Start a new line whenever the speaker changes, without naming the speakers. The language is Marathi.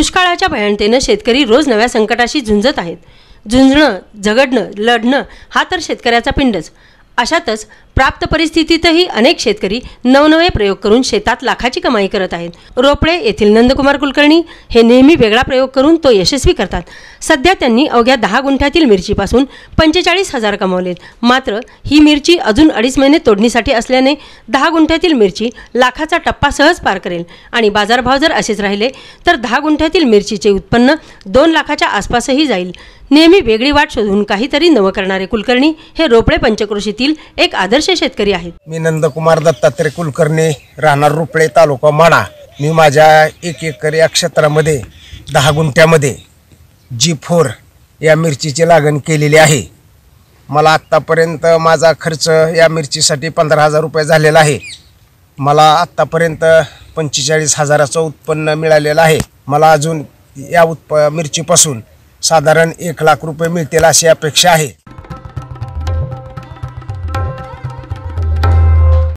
दुष्काळाच्या भयानतेनं शेतकरी रोज नव्या संकटाशी झुंजत आहेत. झुंजणं झगडणं लढणं हा तर शेतकऱ्याचा पिंडच. अशातच प्राप्त परिस्थितीतही अनेक शेतकरी नवनवे प्रयोग करून शेतात लाखाची कमाई करत आहेत. रोपळे येथील नंदकुमार कुलकर्णी हे नेहमी वेगळा प्रयोग करून तो यशस्वी करतात. सध्या त्यांनी अवघ्या दहा गुंठ्यातील मिरचीपासून पंचेचाळीस हजार कमावलेत. मात्र ही मिरची अजून अडीच महिने तोडणीसाठी असल्याने दहा गुंठ्यातील मिरची लाखाचा टप्पा सहज पार करेल. आणि बाजारभाव जर असेच राहिले तर दहा गुंठ्यातील मिरचीचे उत्पन्न दोन लाखाच्या आसपासही जाईल. नेहमी वेगळी वाट शोधून काहीतरी नवं करणारे कुलकर्णी हे रोपळे पंचक्रोशीतील एक आदर्श शेतकरी आहेत.
मी नंदकुमार दत्तात्रय कुलकर्णी राहणार रुपळे तालुका माडा मी माझ्या एक एकर या क्षेत्रामध्ये दहा गुंठ्यामध्ये जी फोर या मिरचीची लागण केलेली आहे. मला आत्तापर्यंत माझा खर्च या मिरचीसाठी पंधरा हजार रुपये झालेला आहे. मला आत्तापर्यंत पंचेचाळीस हजाराचं उत्पन्न मिळालेलं आहे. मला अजून या उत्प मिरचीपासून साधारण एक लाख रुपये मिळतील अशी अपेक्षा आहे.